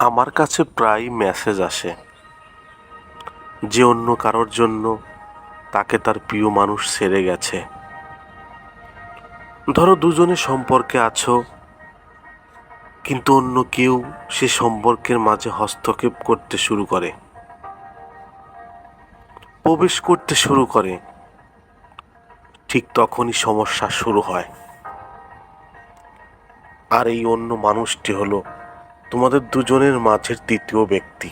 আমার কাছে প্রায় মেসেজ আসে। যে অন্য কারোর জন্য তাকে তার প্রিয় মানুষ সেরে গেছে। ধরো দুজনে সম্পর্কে আছো, কিন্তু অন্য কেউ সে সম্পর্কের মাঝে হস্তক্ষেপ করতে শুরু করে। প্রবেশ করতে শুরু করে। ঠিক তখনই সমস্যা শুরু হয়। আর এই অন্য মানুষটি হলো তোমাদের দুজনের মাঝের তৃতীয় ব্যক্তি।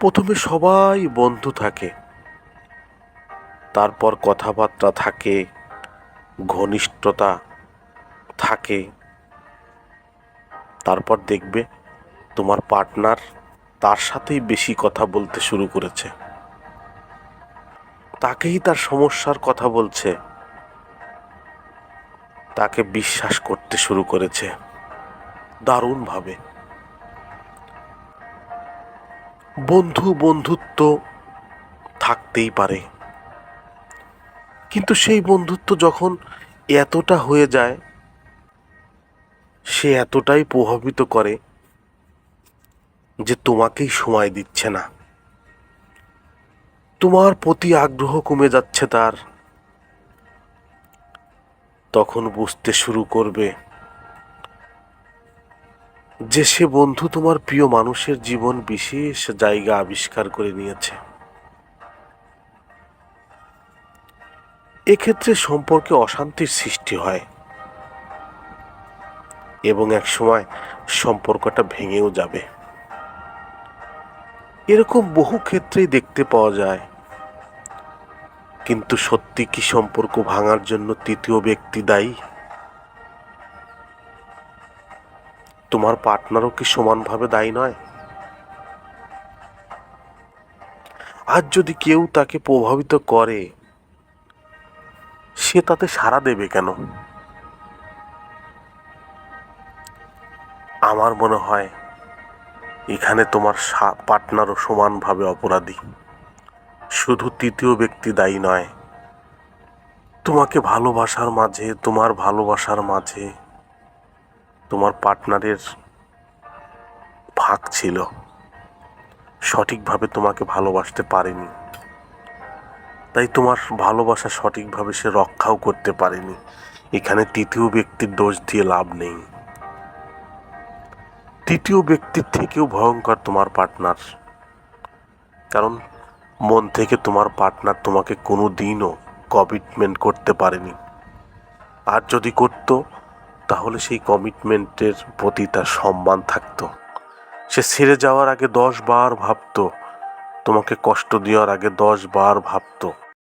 প্রথমে সবাই বন্ধু থাকে, তারপর কথাবার্তা থাকে, ঘনিষ্ঠতা থাকে, তারপর দেখবে তোমার পার্টনার তার সাথেই বেশি কথা বলতে শুরু করেছে। তাকেই তার সমস্যার কথা বলছে, তাকে বিশ্বাস করতে শুরু করেছে। দারুণভাবে। বন্ধু বন্ধুত্ব থাকতেই পারে। কিন্তু সেই বন্ধুত্ব যখন এতটা হয়ে যায়, সে এতটাই প্রভাবিত করে যে তোমাকেই সময় দিচ্ছে না। তোমার প্রতি আগ্রহ কমে যাচ্ছে তার। তখন বুঝতে শুরু করবে যে সে বন্ধু তোমার প্রিয় মানুষের জীবন বিশেষ জায়গা আবিষ্কার করে নিয়েছে। এক্ষেত্রে সম্পর্কে অশান্তির সৃষ্টি হয় এবং এক সময় সম্পর্কটা ভেঙেও যাবে। এরকম বহু ক্ষেত্রেই দেখতে পাওয়া যায়, কিন্তু সত্যি কি সম্পর্ক ভাঙার জন্য তৃতীয় ব্যক্তি দায়ী? তোমার পার্টনারও কি সমানভাবে দায়ী নয়? আর যদি কেউ তাকে প্রভাবিত করে, সে তাতে সাড়া দেবে কেন? আমার মনে হয় এখানে তোমার পার্টনারও সমানভাবে অপরাধী। শুধু তৃতীয় ব্যক্তি দায়ী নয়, তোমাকে ভালোবাসার মাঝে, তোমার ভালোবাসার মাঝে তোমার পার্টনারের ভাগ ছিল। সঠিকভাবে তোমাকে ভালোবাসতে পারেনি। তাই তোমার ভালোবাসা সঠিকভাবে সে রক্ষাও করতে পারেনি। এখানে তৃতীয় ব্যক্তির দোষ দিয়ে লাভ নেই। তৃতীয় ব্যক্তির থেকেও ভয়ঙ্কর তোমার পার্টনার কারণ মন থেকে তোমার পার্টনার তোমাকে কোনো দিনও কমিটমেন্ট করতে পারেনি। আর যদি করত তাহলে সেই কমিটমেন্টের প্রতি তার সম্মান থাকতো। সে ছেড়ে যাওয়ার আগে দশ বার ভাবতো, তোমাকে কষ্ট দেওয়ার আগে দশ বার ভাবতো।